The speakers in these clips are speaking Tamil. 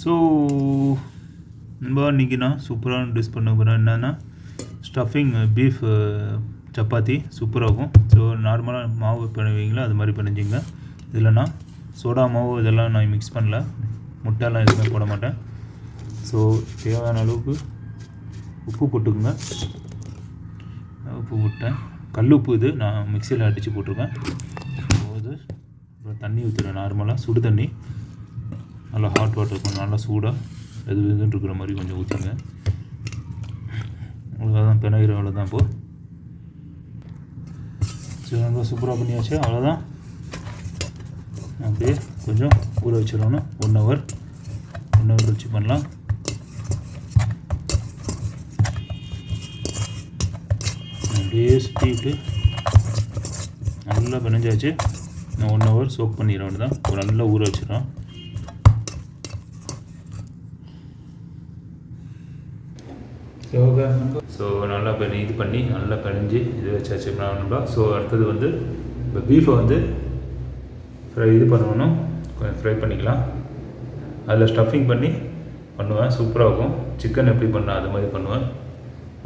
ஸோ நண்பா இன்றைக்கி நான் சூப்பரான டிஷ் பண்ண போகிறேன் என்னென்னா ஸ்டஃபிங் பீஃப் சப்பாத்தி சூப்பராகும் ஸோ நார்மலாக மாவு பண்ணுவீங்களா? அது மாதிரி பண்ணிச்சிங்க இதில் நான் சோடா மாவு இதெல்லாம் நான் மிக்ஸ் பண்ணல. முட்டைலாம் எதுவுமே போட மாட்டேன். ஸோ தேவையான அளவுக்கு உப்பு போட்டுக்குங்க. உப்பு போட்டேன். கல் உப்பு இது நான் மிக்சியில் அடித்து போட்டிருக்கேன். ஸோ இது அப்புறம் தண்ணி ஊற்றுறேன் நார்மலாக சுடு தண்ணி. நல்லா ஹாட் வாட்டர் கொஞ்சம் நல்லா சூடாக எது எதுன்னு இருக்கிற மாதிரி கொஞ்சம் ஊற்றிங்க அவ்வளோதான் பிணைகிற அவ்வளோதான் இப்போது சரி நல்லா சூப்பராக பண்ணியாச்சு. அவ்வளோதான் அப்படியே கொஞ்சம் ஊற வச்சிடணும். ஒன் ஹவர் ஒன் ஹவர் வச்சு பண்ணலாம். அப்படியே சுற்றிட்டு நல்லா பிணைஞ்சாச்சு. நான் ஒன் ஹவர் சோக் பண்ணிடுறேன் வேண்டியதான் ஒரு நல்லா ஊற யோகா ஸோ நல்லா பண்ணி இது பண்ணி நல்லா கழிஞ்சு இது வச்சாச்சு. நண்பா ஸோ அடுத்தது வந்து இப்போ பீஃபை வந்து ஃப்ரை இது பண்ணணும். கொஞ்சம் ஃப்ரை பண்ணிக்கலாம். அதில் ஸ்டஃபிங் பண்ணி பண்ணுவேன். சூப்பராக இருக்கும். சிக்கன் எப்படி பண்ணால் அது மாதிரி பண்ணுவேன்.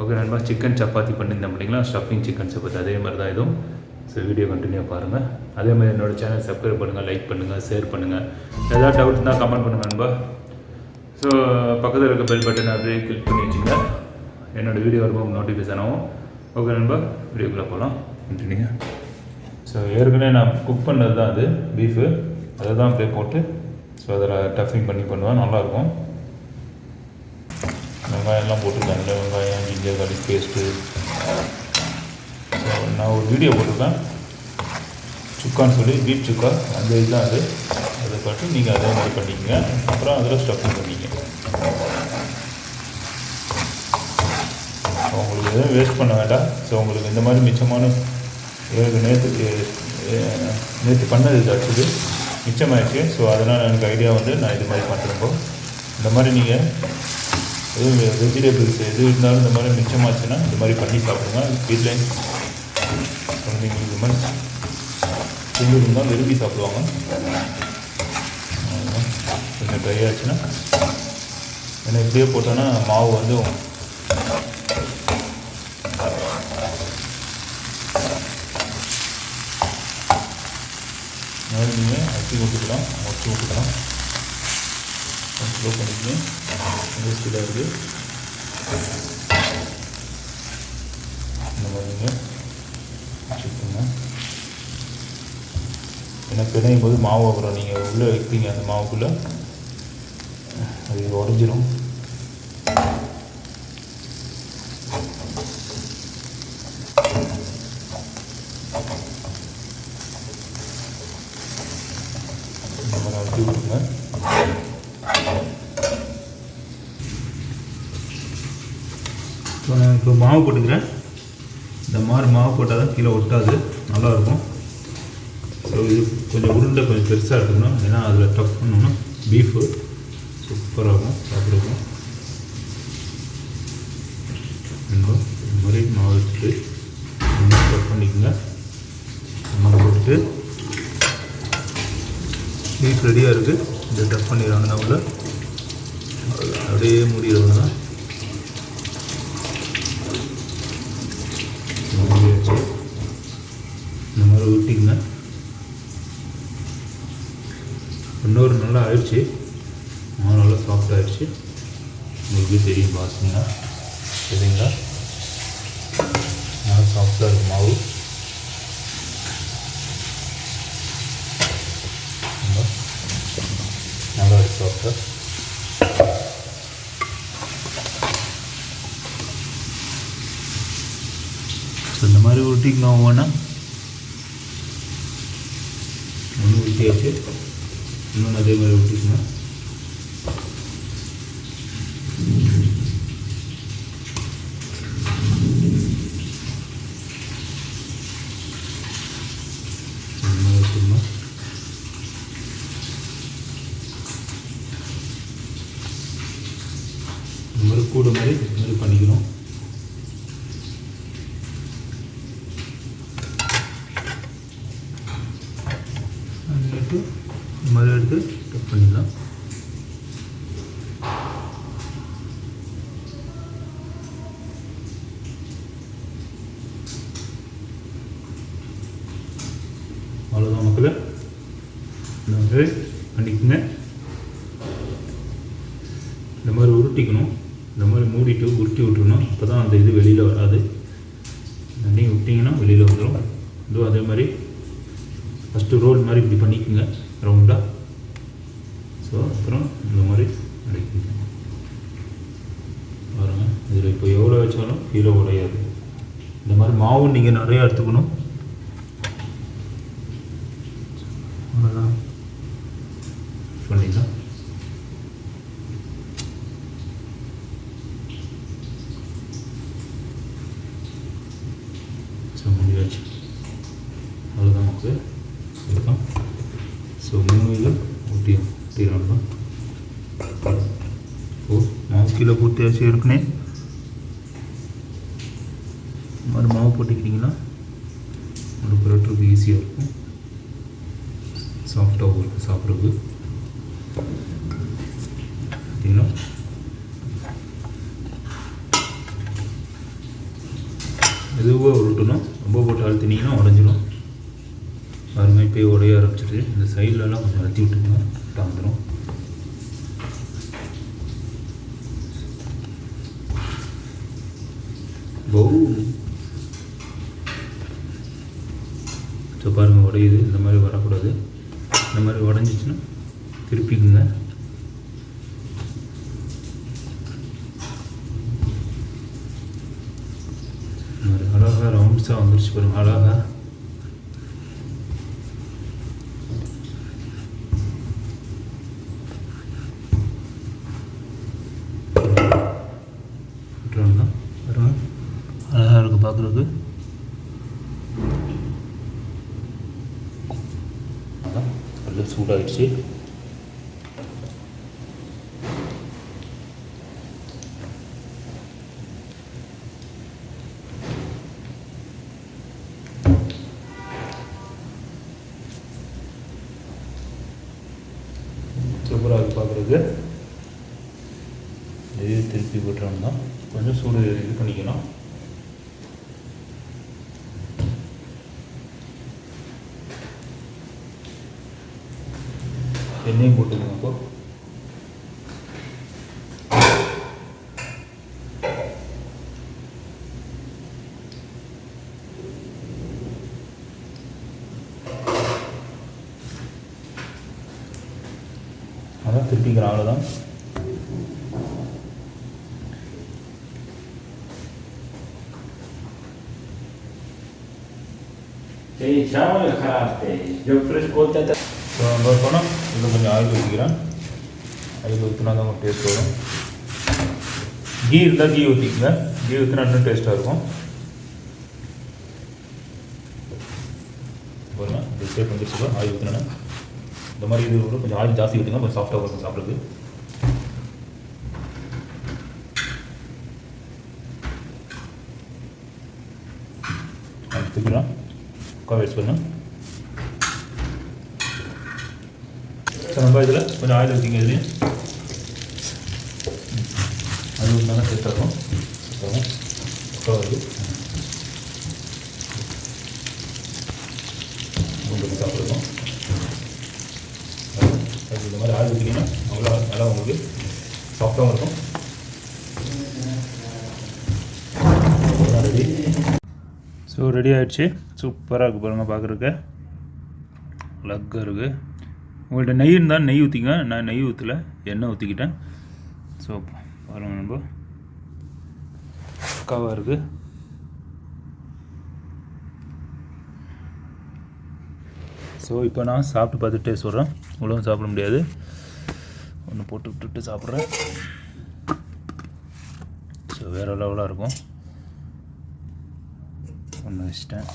ஓகே நண்பா. சிக்கன் சப்பாத்தி பண்ணியிருந்தேன் அப்படிங்களா ஸ்டஃபிங் சிக்கன் சப்பாத்தி. அதே மாதிரி தான் இதுவும் ஸோ வீடியோ கண்டினியூ பாருங்கள் அதே மாதிரி என்னோடய சேனல் சப்ஸ்கிரைப் பண்ணுங்கள் லைக் பண்ணுங்கள் ஷேர் பண்ணுங்கள் ஏதாவது டவுட் இருந்தால் கமெண்ட் பண்ணுங்கள் நண்பா. ஸோ பக்கத்தில் இருக்க பெல் பட்டன் அப்படியே கிளிக் பண்ணி வச்சுக்கோங்க. என்னோடய வீடியோ வரும்போது நோட்டிஃபிகேஷன் ஆகும் ஓகே நண்பா வீடியோக்குள்ளே போகலாம் கண்டினியூ ஸோ ஏற்கனவே நான் குக் பண்ணது தான் அது பீஃபு அதை தான் அப்படியே போட்டு ஸோ அதில் டஃபிங் பண்ணி பண்ணுவேன். நல்லாயிருக்கும். வெங்காயம்லாம் போட்டிருக்காங்க. வெங்காயம் ஜிஞ்சர் garlic பேஸ்ட்டு ஸோ நான் ஒரு வீடியோ போட்டிருக்கேன். சுக்கான்னு சொல்லி பீஃப் சுக்கா அந்த இதுதான் அது. அதை பார்த்து நீங்கள் அதே மாதிரி பண்ணிக்கங்க. அப்புறம் அதில் ஸ்டஃபிங் பண்ணிக்க ஸோ உங்களுக்கு எதுவும் வேஸ்ட் பண்ண வேண்டாம். ஸோ உங்களுக்கு இந்த மாதிரி மிச்சமான எனக்கு நேற்று நேற்று பண்ணது இது அடுத்தது மிச்சமாயிடுச்சு ஸோ அதனால் எனக்கு ஐடியா வந்து நான் இது மாதிரி பண்ணுறப்போ இந்த மாதிரி நீங்கள் எதுவும் வெஜிடபிள்ஸ் எது இருந்தாலும் இந்த மாதிரி மிச்சமாச்சுன்னா இந்த மாதிரி பண்ணி சாப்பிடுங்க. வீட்டில் குழந்தைங்களுக்கு இது மாதிரி ஃபுல்லு இருந்தால் விரும்பி சாப்பிடுவாங்க. கொஞ்சம் ட்ரை ஆச்சுன்னா ஏன்னா இப்படியே போட்டோன்னா மாவு வந்து மறுபடியும் நீங்கள் அரிசி ஊற்றிக்கலாம் மொச்சு ஊற்றிக்கலாம் கொஞ்சம் ஸ்லோ பண்ணிக்கலாம் ரொம்ப ஸ்பீடாக இருக்குது இந்த மாதிரி வச்சுக்கோங்க ஏன்னா பிணையும் போது மாவு அப்புறம் நீங்கள் உள்ளே வைப்பீங்க அந்த மாவுக்குள்ளே. அது உடஞ்சிரும். இந்த மாதிரி விட்டுருங்க இப்போ நான் இப்போ மாவு போட்டுக்கிறேன். இந்த மாதிரி மாவு போட்டால் தான் கீழே ஒட்டாது. நல்லாயிருக்கும். ஸோ இது கொஞ்சம் உருண்டை கொஞ்சம் பெருசாக இருக்கணும் ஏன்னா அதில் டஃப் பண்ணோம்னா பீஃபு சூப்பராக இருக்கும் சாப்பிட்ருக்கும் இந்த மாதிரி மாவு எடுத்து டஃப் பண்ணிக்கோங்க மாவு போட்டுட்டு ஆல்மோஸ்ட் ரெடியாக இருக்குது இதை டஃப் பண்ணிடுறாங்க உள்ள. அப்படியே மூடிடுவாங்க தான் இந்த மாதிரி ஊட்டிங்க இன்னொரு நல்லா ஆயிடுச்சு. மாவு நல்லா சாஃப்ட் ஆயிடுச்சு. உங்களுக்கு தெரியும் வாசனையா சரிங்களா? நல்லா சாஃப்டாக இருக்கும் மாவு நல்லா நல்லா இருக்கு சாஃப்டாக ஸோ இந்த மாதிரி உருட்டிக்கலாம் ஒவ்வொன்றா ஒன்று உருட்டி வச்சு இன்னொன்று அதே மாதிரி உருட்டிக்கலாம் இந்த மாதிரி வச்சுக்கணும் இந்த மாதிரி கூட மாதிரி இந்த மாதிரி பண்ணிக்கணும் அது எடுத்து இந்த மாதிரி எடுத்து கட் பண்ணிடலாம் வந்து பண்ணிக்கோங்க. இந்த மாதிரி உருட்டிக்கணும். இந்த மாதிரி மூடிட்டு உருட்டி விட்டுருணும் அப்போ தான் அந்த இது வெளியில் வராது. தண்ணி விட்டிங்கன்னா வெளியில் வந்துடும் இதுவும் அதே மாதிரி ஃபஸ்ட்டு ரோல் மாதிரி இப்படி பண்ணிக்கோங்க. ரவுண்டாக ஸோ அப்புறம் இந்த மாதிரி அடைக்கணும். பாருங்கள் இதில் இப்போ எவ்வளோ வச்சாலும் கீழே உடையாது. இந்த மாதிரி மாவு நீங்கள் நிறையா எடுத்துக்கணும் அவ்வளோதான் பண்ணிடலாம் ஸோ முடியாச்சு அவ்வளோதான் நமக்கு. இருக்கும் ஸோ மூணு இதில் ஊட்டி ஓ மாவு கீழே பூர்த்தியாச்சு ஏற்கனவே இருக்குனே மாதிரி மாவு போட்டுக்கிட்டிங்கன்னா ஒரு ஈஸியாக இருக்கும். சாஃப்டாகவும் இருக்குது சாப்பிட்றதுக்கு. பார்த்தீங்களா மெதுவாக உருட்டணும். ரொம்ப போட்டு அழுத்தினீங்கன்னா உடஞ்சிடும் பாருங்க இப்போ உடைய ஆரம்பிச்சிட்டு இந்த சைட்லலாம் கொஞ்சம் அழுத்தி விட்டுங்க கரெக்டாக வந்துடும் பவு ஸோ பாருங்கள் உடையுது. இந்த மாதிரி வரக்கூடாது. இந்த மாதிரி உடஞ்சிச்சின்னா திருப்பிக்குங்க. இந்த அழகாக ரவுண்ட்ஸாக வந்துருச்சு பாருங்க அழகாக விட்டுறோம்னா அழகாக இருக்குது பார்க்குறதுக்கு நல்லா சூடாகிடுச்சு இதே திருப்பி விட்டுறோம்னா கொஞ்சம் சூடு இது பண்ணிக்கணும். எண்ணெயும் போட்டுக்கணும் அப்போ. அதான் திருப்பிக்கிறேன் அவ்வளோதான் Sì, diciamo le carte, io frescotta போனால் இதில் கொஞ்சம் ஆயில் ஊற்றிக்கிறேன் ஆயில் ஊற்றினா தான் டேஸ்ட் வரும் கீ இருந்தால் கீ ஊற்றிக்கங்க கீ ஊற்றினா இன்னும் டேஸ்ட்டாக இருக்கும் பாருங்க இந்த ஷேப் வந்துருச்சு ஆயில் ஊற்றினா இந்த மாதிரி இது கூட கொஞ்சம் ஆயில் ஜாஸ்தி ஊற்றிங்கன்னா கொஞ்சம் சாஃப்டாக இருக்கும் சாப்பிட்றது எடுத்துக்கலாம் உட்கார வச்சு ஸோ நம்ம இதில் கொஞ்சம் ஆயில் ஊற்றிங்க இதுலேயும் அது ஒரு நல்லா டேஸ்ட்டாக இருக்கும். அப்புறம் உட்காருது உங்களுக்கு சாப்பிடுவோம் இந்த மாதிரி ஆயில் ஊற்றிங்கன்னா அவ்வளோ நல்லா உங்களுக்கு சாஃப்டாகவும் இருக்கும். ரெடி ஸோ ரெடி ஆயிடுச்சு. சூப்பராக இருக்குது பாருங்கள் பார்க்குறதுக்கு லக்காக இருக்குது உங்கள்கிட்ட நெய் இருந்தால் நெய் ஊற்றிங்க நான் நெய் ஊற்றல எண்ணெய் ஊற்றிக்கிட்டேன் ஸோ பாருங்கள் நம்ம. பக்காவாக இருக்குது ஸோ இப்போ நான் சாப்பிட்டு பார்த்துட்டே சொல்கிறேன் இவ்வளோ சாப்பிட முடியாது. ஒன்று போட்டு விட்டுட்டு சாப்பிட்றேன். ஸோ வேறு லெவலாக இருக்கும். ஒன்று வச்சிட்டேன்.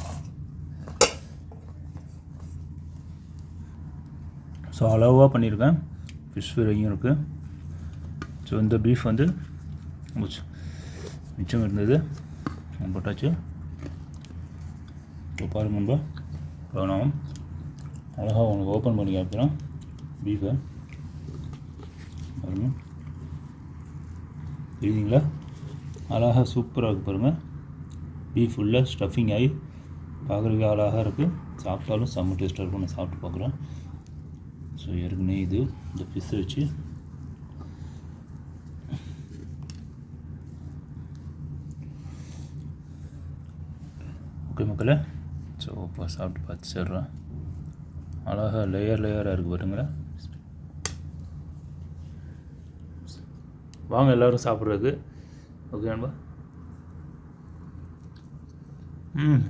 ஸோ அளவாக பண்ணியிருக்கேன் ஃபிஷ் ஃப்ரையும் இருக்குது ஸோ இந்த பீஃப் வந்து முச்சு மிச்சம் இருந்தது. அது போட்டாச்சு. இப்போ பாருங்க நம்ம வேணாம். அழகாக உங்களுக்கு ஓப்பன் பண்ணி காமிக்கிறேன் பீஃபை பாருங்க. தெரியுதுங்களா? அழகாக சூப்பராக இருக்குது பாருங்கள் பீஃப் ஃபுல்லாக ஸ்டஃபிங் ஆகி பார்க்குறதுக்கு அழகாக இருக்குது சாப்பிட்டாலும் செம்ம டேஸ்ட்டாக இருக்கும். நான் சாப்பிட்டு பார்க்குறேன். ஸோ ஏற்கனவே இது இந்த ஃபிஷ் வச்சு ஓகே மக்களே. ஸோ இப்போ சாப்பிட்டு பார்த்து சேர்றேன் அழகாக லேயர் லேயராக இருக்குது பாருங்களேன் வாங்க எல்லோரும் சாப்பிட்றதுக்கு. ஓகே நண்பா ம்.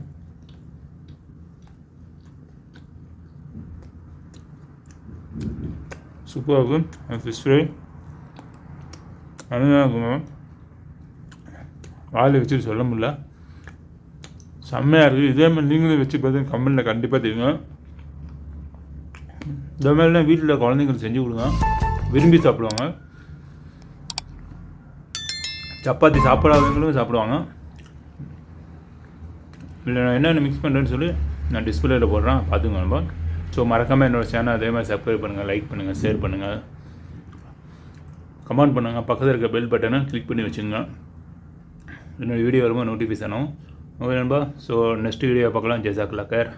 சூப்பராக இருக்கும் ஃபிஷ் ஃப்ரை அருமையாக இருக்குங்க வாயில் வச்சு சொல்ல முடியல. செம்மையாக இருக்குது. இதே மாதிரி நீங்களும் வச்சு பார்த்து கம்பெனியில் கண்டிப்பாக தெரியுங்க இந்த மாதிரிலாம் வீட்டில் குழந்தைங்களுக்கு செஞ்சு கொடுங்க. விரும்பி சாப்பிடுவாங்க. சப்பாத்தி சாப்பிடாதவங்களும் சாப்பிடுவாங்க. இல்லை நான் என்னென்ன மிக்ஸ் பண்ணுறேன்னு சொல்லி நான் டிஸ்பிளேயில் போடுறேன். பார்த்துங்க நம்ம. ஸோ மறக்காமல் என்னோடய சேனல் அதே மாதிரி சப்ஸ்கிரைப் பண்ணுங்கள் லைக் பண்ணுங்கள் ஷேர் பண்ணுங்கள் கமெண்ட் பண்ணுங்கள் பக்கத்தில் இருக்க பெல் பட்டனை கிளிக் பண்ணி வச்சுங்க. என்னோடய வீடியோ வரும்போது நோட்டிஃபிகேஷனும் ஓகே நண்பா. ஸோ நெக்ஸ்ட் வீடியோ பார்க்கலாம். ஜெசாக் லக்கர்